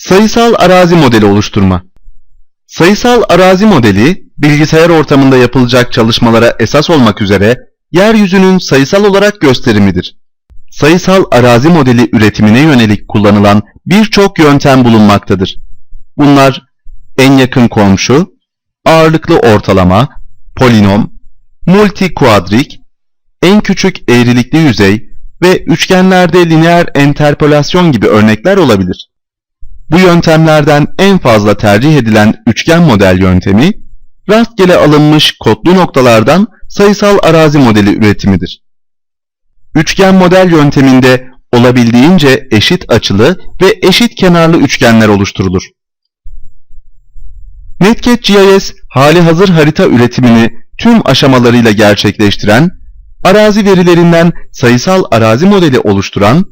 Sayısal arazi modeli oluşturma. Sayısal arazi modeli, bilgisayar ortamında yapılacak çalışmalara esas olmak üzere yeryüzünün sayısal olarak gösterimidir. Sayısal arazi modeli üretimine yönelik kullanılan birçok yöntem bulunmaktadır. Bunlar en yakın komşu, ağırlıklı ortalama, polinom, multikuadrik, en küçük eğrilikli yüzey ve üçgenlerde lineer enterpolasyon gibi örnekler olabilir. Bu yöntemlerden en fazla tercih edilen üçgen model yöntemi, rastgele alınmış kodlu noktalardan sayısal arazi modeli üretimidir. Üçgen model yönteminde olabildiğince eşit açılı ve eşit kenarlı üçgenler oluşturulur. Netcat GIS hali hazır harita üretimini tüm aşamalarıyla gerçekleştiren, arazi verilerinden sayısal arazi modeli oluşturan,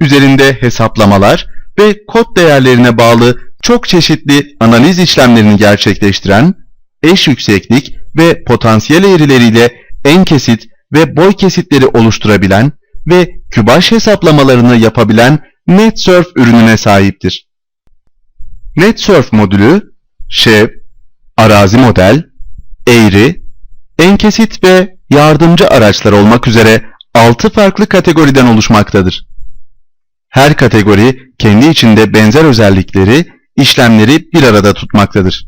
üzerinde hesaplamalar ve kod değerlerine bağlı çok çeşitli analiz işlemlerini gerçekleştiren, eş yükseklik ve potansiyel eğrileriyle en kesit ve boy kesitleri oluşturabilen ve kübaş hesaplamalarını yapabilen NetSurf ürününe sahiptir. NetSurf modülü, şev, arazi model, eğri, enkesit ve yardımcı araçlar olmak üzere 6 farklı kategoriden oluşmaktadır. Her kategori kendi içinde benzer özellikleri, işlemleri bir arada tutmaktadır.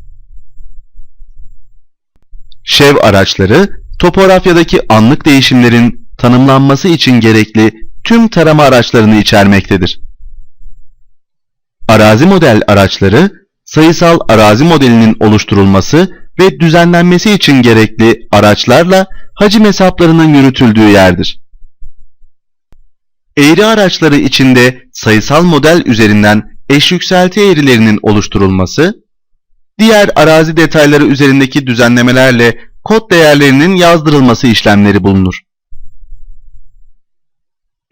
Şev araçları, topografyadaki anlık değişimlerin tanımlanması için gerekli tüm tarama araçlarını içermektedir. Arazi model araçları, sayısal arazi modelinin oluşturulması ve düzenlenmesi için gerekli araçlarla hacim hesaplarının yürütüldüğü yerdir. Eğri araçları içinde sayısal model üzerinden eş yükselti eğrilerinin oluşturulması, diğer arazi detayları üzerindeki düzenlemelerle kod değerlerinin yazdırılması işlemleri bulunur.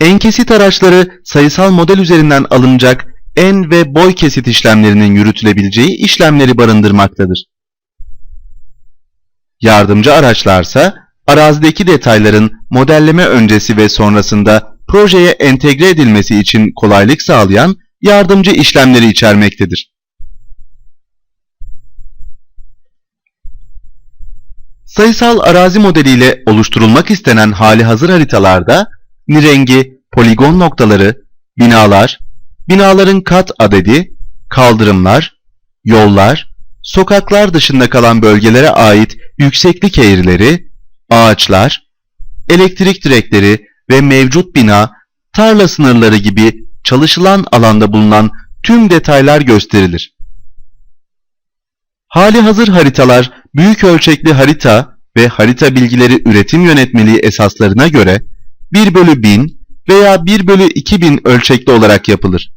Enkesit araçları sayısal model üzerinden alınacak en ve boy kesit işlemlerinin yürütülebileceği işlemleri barındırmaktadır. Yardımcı araçlarsa arazideki detayların modelleme öncesi ve sonrasında projeye entegre edilmesi için kolaylık sağlayan yardımcı işlemleri içermektedir. Sayısal arazi modeliyle oluşturulmak istenen hali hazır haritalarda nirengi, poligon noktaları, binalar, binaların kat adedi, kaldırımlar, yollar, sokaklar dışında kalan bölgelere ait yükseklik eğrileri, ağaçlar, elektrik direkleri ve mevcut bina, tarla sınırları gibi çalışılan alanda bulunan tüm detaylar gösterilir. Hali hazır haritalar büyük ölçekli harita ve harita bilgileri üretim yönetmeliği esaslarına göre 1 bölü 1000 veya 1 bölü 2000 ölçekli olarak yapılır.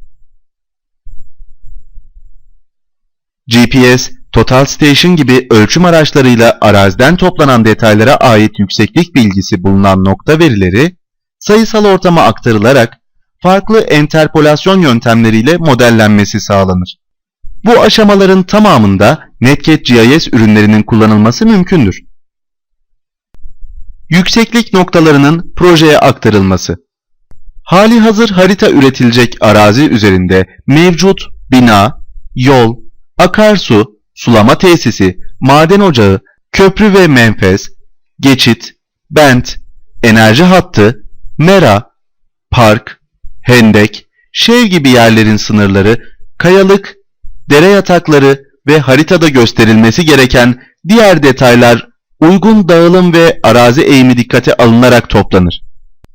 GPS, Total Station gibi ölçüm araçlarıyla araziden toplanan detaylara ait yükseklik bilgisi bulunan nokta verileri sayısal ortama aktarılarak farklı enterpolasyon yöntemleriyle modellenmesi sağlanır. Bu aşamaların tamamında Netcat GIS ürünlerinin kullanılması mümkündür. Yükseklik noktalarının projeye aktarılması Hali hazır harita üretilecek arazi üzerinde mevcut bina, yol, akarsu, sulama tesisi, maden ocağı, köprü ve menfez, geçit, bent, enerji hattı, mera, park, hendek, şev gibi yerlerin sınırları, kayalık, dere yatakları ve haritada gösterilmesi gereken diğer detaylar uygun dağılım ve arazi eğimi dikkate alınarak toplanır.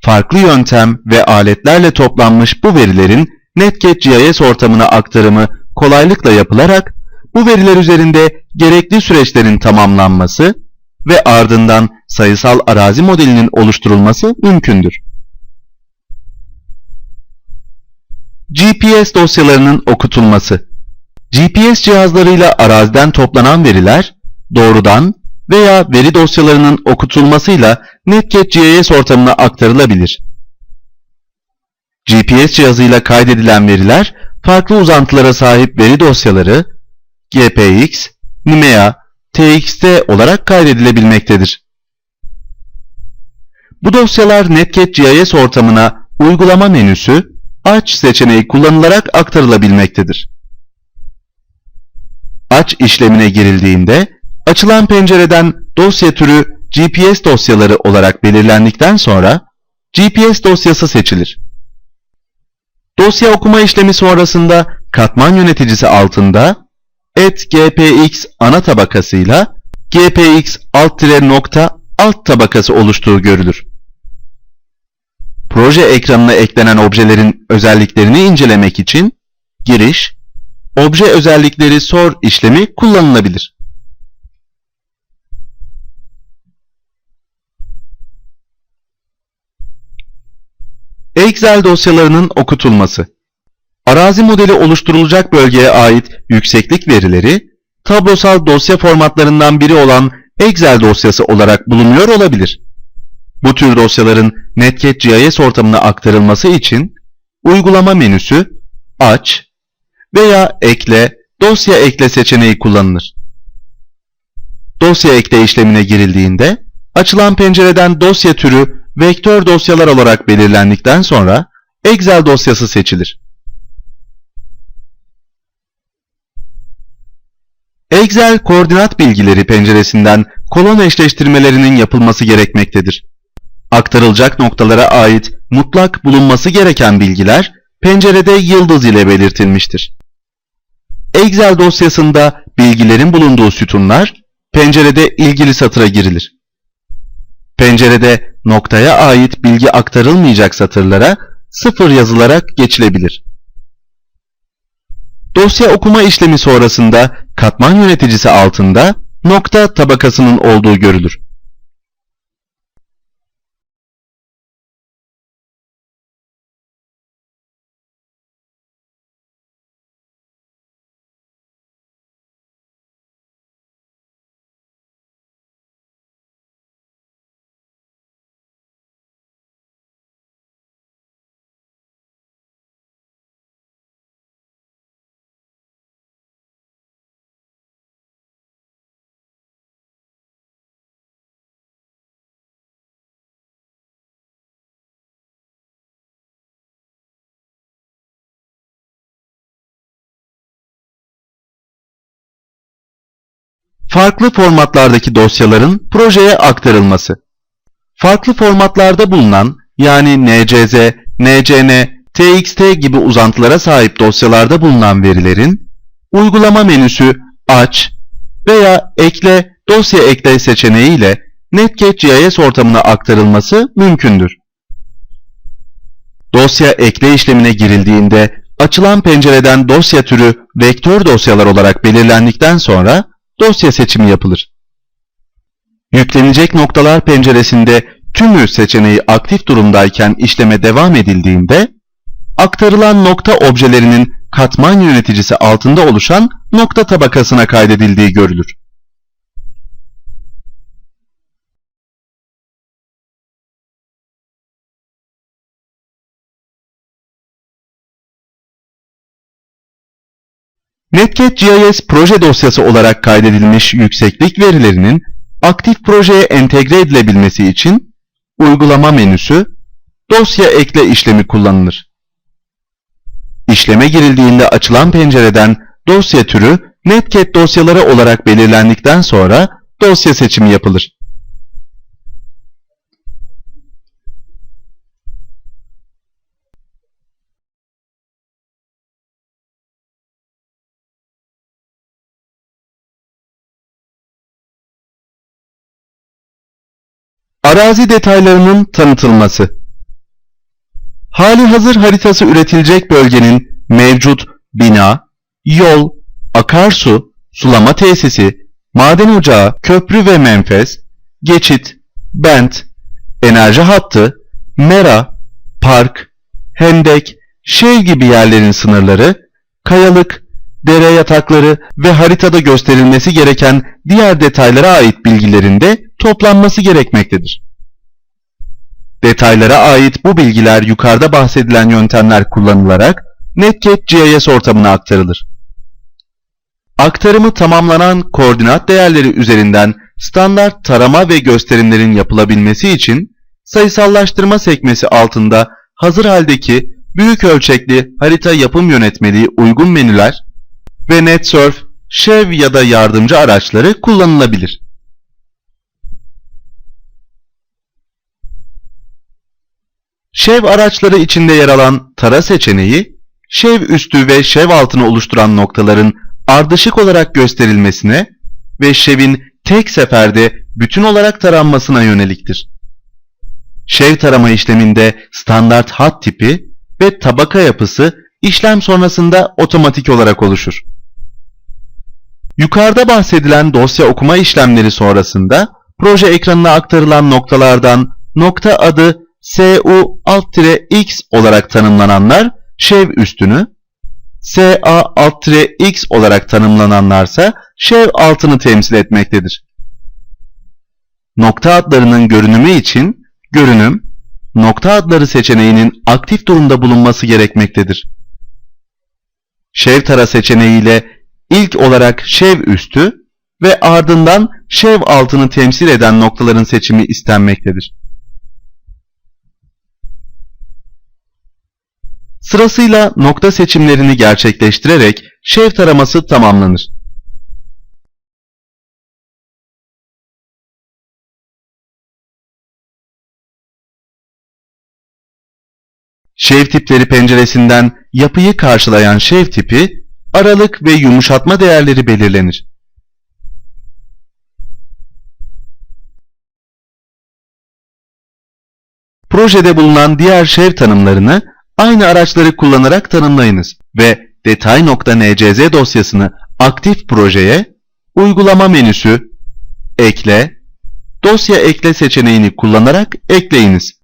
Farklı yöntem ve aletlerle toplanmış bu verilerin Netcat GIS ortamına aktarımı kolaylıkla yapılarak bu veriler üzerinde gerekli süreçlerin tamamlanması ve ardından sayısal arazi modelinin oluşturulması mümkündür. GPS dosyalarının okutulması GPS cihazlarıyla araziden toplanan veriler doğrudan veya veri dosyalarının okutulmasıyla Netcat GIS ortamına aktarılabilir. GPS cihazıyla kaydedilen veriler farklı uzantılara sahip veri dosyaları GPX, NIMEA, TXT olarak kaydedilebilmektedir. Bu dosyalar Netcat GIS ortamına uygulama menüsü aç seçeneği kullanılarak aktarılabilmektedir. Aç işlemine girildiğinde açılan pencereden dosya türü GPS dosyaları olarak belirlendikten sonra GPS dosyası seçilir. Dosya okuma işlemi sonrasında katman yöneticisi altında et gpx ana tabakasıyla gpx alt tire nokta alt tabakası oluştuğu görülür. Proje ekranına eklenen objelerin özelliklerini incelemek için giriş, obje özellikleri sor işlemi kullanılabilir. Excel dosyalarının okutulması Arazi modeli oluşturulacak bölgeye ait yükseklik verileri, tablosal dosya formatlarından biri olan Excel dosyası olarak bulunuyor olabilir. Bu tür dosyaların Netcat GIS ortamına aktarılması için uygulama menüsü, aç veya ekle, dosya ekle seçeneği kullanılır. Dosya ekle işlemine girildiğinde, açılan pencereden dosya türü vektör dosyalar olarak belirlendikten sonra Excel dosyası seçilir. Excel koordinat bilgileri penceresinden kolon eşleştirmelerinin yapılması gerekmektedir. Aktarılacak noktalara ait mutlak bulunması gereken bilgiler pencerede yıldız ile belirtilmiştir. Excel dosyasında bilgilerin bulunduğu sütunlar pencerede ilgili satıra girilir. Pencerede noktaya ait bilgi aktarılmayacak satırlara sıfır yazılarak geçilebilir. Dosya okuma işlemi sonrasında katman yöneticisi altında nokta tabakasının olduğu görülür. Farklı formatlardaki dosyaların projeye aktarılması. Farklı formatlarda bulunan yani NCZ, NCN, TXT gibi uzantılara sahip dosyalarda bulunan verilerin uygulama menüsü aç veya ekle dosya ekle seçeneğiyle Netcat GIS ortamına aktarılması mümkündür. Dosya ekle işlemine girildiğinde açılan pencereden dosya türü vektör dosyalar olarak belirlendikten sonra dosya seçimi yapılır. Yüklenecek noktalar penceresinde tümü seçeneği aktif durumdayken işleme devam edildiğinde aktarılan nokta objelerinin katman yöneticisi altında oluşan nokta tabakasına kaydedildiği görülür. Netcat GIS proje dosyası olarak kaydedilmiş yükseklik verilerinin aktif projeye entegre edilebilmesi için uygulama menüsü dosya ekle işlemi kullanılır. İşleme girildiğinde açılan pencereden dosya türü Netcat dosyaları olarak belirlendikten sonra dosya seçimi yapılır. Arazi detaylarının tanıtılması. Hali hazır haritası üretilecek bölgenin mevcut bina, yol, akarsu, sulama tesisi, maden ocağı, köprü ve menfez, geçit, bent, enerji hattı, mera, park, hendek, şehir gibi yerlerin sınırları, kayalık, dere yatakları ve haritada gösterilmesi gereken diğer detaylara ait bilgilerin de toplanması gerekmektedir. Detaylara ait bu bilgiler yukarıda bahsedilen yöntemler kullanılarak Netcat GIS ortamına aktarılır. Aktarımı tamamlanan koordinat değerleri üzerinden standart tarama ve gösterimlerin yapılabilmesi için sayısallaştırma sekmesi altında hazır haldeki büyük ölçekli harita yapım yönetmeliği uygun menüler ve NetSurf, şev ya da yardımcı araçları kullanılabilir. Şev araçları içinde yer alan tara seçeneği, şev üstü ve şev altını oluşturan noktaların ardışık olarak gösterilmesine ve şevin tek seferde bütün olarak taranmasına yöneliktir. Şev tarama işleminde standart hat tipi ve tabaka yapısı işlem sonrasında otomatik olarak oluşur. Yukarıda bahsedilen dosya okuma işlemleri sonrasında proje ekranına aktarılan noktalardan nokta adı SU alt-X olarak tanımlananlar şev üstünü, SA alt-X olarak tanımlananlarsa şev altını temsil etmektedir. Nokta adlarının görünümü için görünüm, nokta adları seçeneğinin aktif durumda bulunması gerekmektedir. Şev tara seçeneğiyle ilk olarak şev üstü ve ardından şev altını temsil eden noktaların seçimi istenmektedir. Sırasıyla nokta seçimlerini gerçekleştirerek şev taraması tamamlanır. Şev tipleri penceresinden yapıyı karşılayan şev tipi, aralık ve yumuşatma değerleri belirlenir. Projede bulunan diğer şev tanımlarını aynı araçları kullanarak tanımlayınız ve detay.ncz dosyasını aktif projeye, uygulama menüsü, ekle, dosya ekle seçeneğini kullanarak ekleyiniz.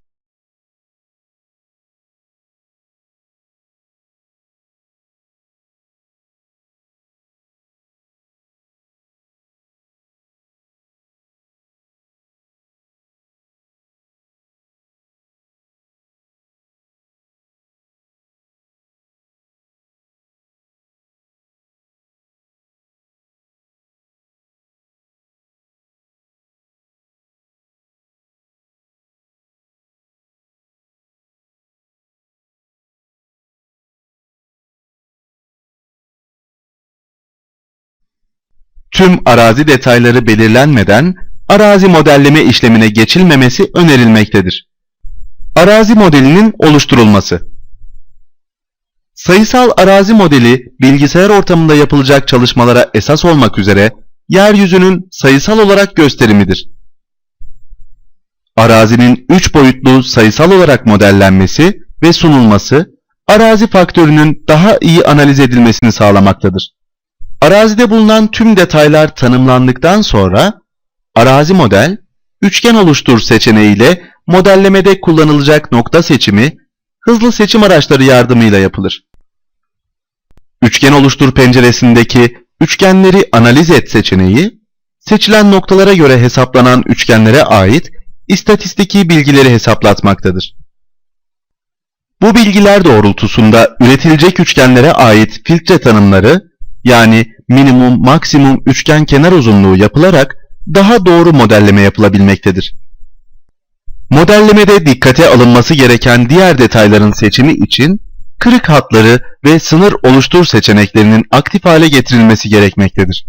Tüm arazi detayları belirlenmeden arazi modelleme işlemine geçilmemesi önerilmektedir. Arazi modelinin oluşturulması Sayısal arazi modeli bilgisayar ortamında yapılacak çalışmalara esas olmak üzere yeryüzünün sayısal olarak gösterimidir. Arazinin 3 boyutlu sayısal olarak modellenmesi ve sunulması arazi faktörünün daha iyi analiz edilmesini sağlamaktadır. Arazide bulunan tüm detaylar tanımlandıktan sonra arazi model, üçgen oluştur seçeneğiyle modellemede kullanılacak nokta seçimi hızlı seçim araçları yardımıyla yapılır. Üçgen oluştur penceresindeki üçgenleri analiz et seçeneği, seçilen noktalara göre hesaplanan üçgenlere ait istatistiki bilgileri hesaplatmaktadır. Bu bilgiler doğrultusunda üretilecek üçgenlere ait filtre tanımları yani minimum maksimum üçgen kenar uzunluğu yapılarak daha doğru modelleme yapılabilmektedir. Modellemede dikkate alınması gereken diğer detayların seçimi için kırık hatları ve sınır oluştur seçeneklerinin aktif hale getirilmesi gerekmektedir.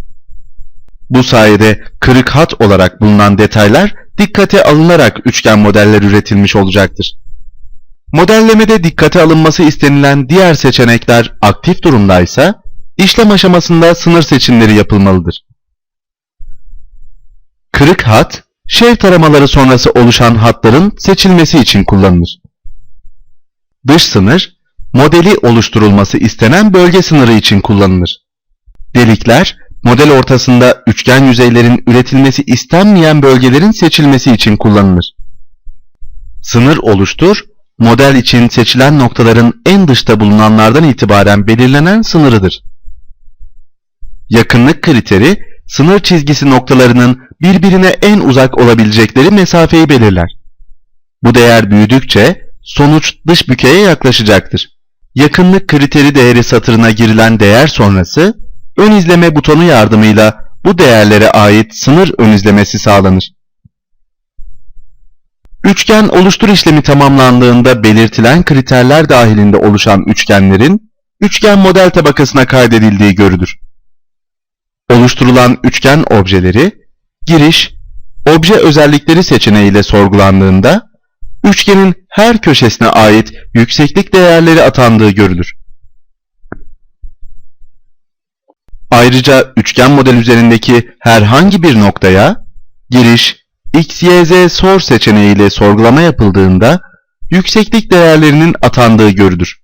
Bu sayede kırık hat olarak bulunan detaylar dikkate alınarak üçgen modeller üretilmiş olacaktır. Modellemede dikkate alınması istenilen diğer seçenekler aktif durumdaysa, işlem aşamasında sınır seçimleri yapılmalıdır. Kırık hat, şev taramaları sonrası oluşan hatların seçilmesi için kullanılır. Dış sınır, modeli oluşturulması istenen bölge sınırı için kullanılır. Delikler, model ortasında üçgen yüzeylerin üretilmesi istenmeyen bölgelerin seçilmesi için kullanılır. Sınır oluştur, model için seçilen noktaların en dışta bulunanlardan itibaren belirlenen sınırıdır. Yakınlık kriteri, sınır çizgisi noktalarının birbirine en uzak olabilecekleri mesafeyi belirler. Bu değer büyüdükçe sonuç dış bükeye yaklaşacaktır. Yakınlık kriteri değeri satırına girilen değer sonrası ön izleme butonu yardımıyla bu değerlere ait sınır ön izlemesi sağlanır. Üçgen oluştur işlemi tamamlandığında belirtilen kriterler dahilinde oluşan üçgenlerin üçgen model tabakasına kaydedildiği görülür. Oluşturulan üçgen objeleri giriş, obje özellikleri seçeneğiyle sorgulandığında üçgenin her köşesine ait yükseklik değerleri atandığı görülür. Ayrıca üçgen model üzerindeki herhangi bir noktaya giriş, x, y, z sor seçeneğiyle sorgulama yapıldığında yükseklik değerlerinin atandığı görülür.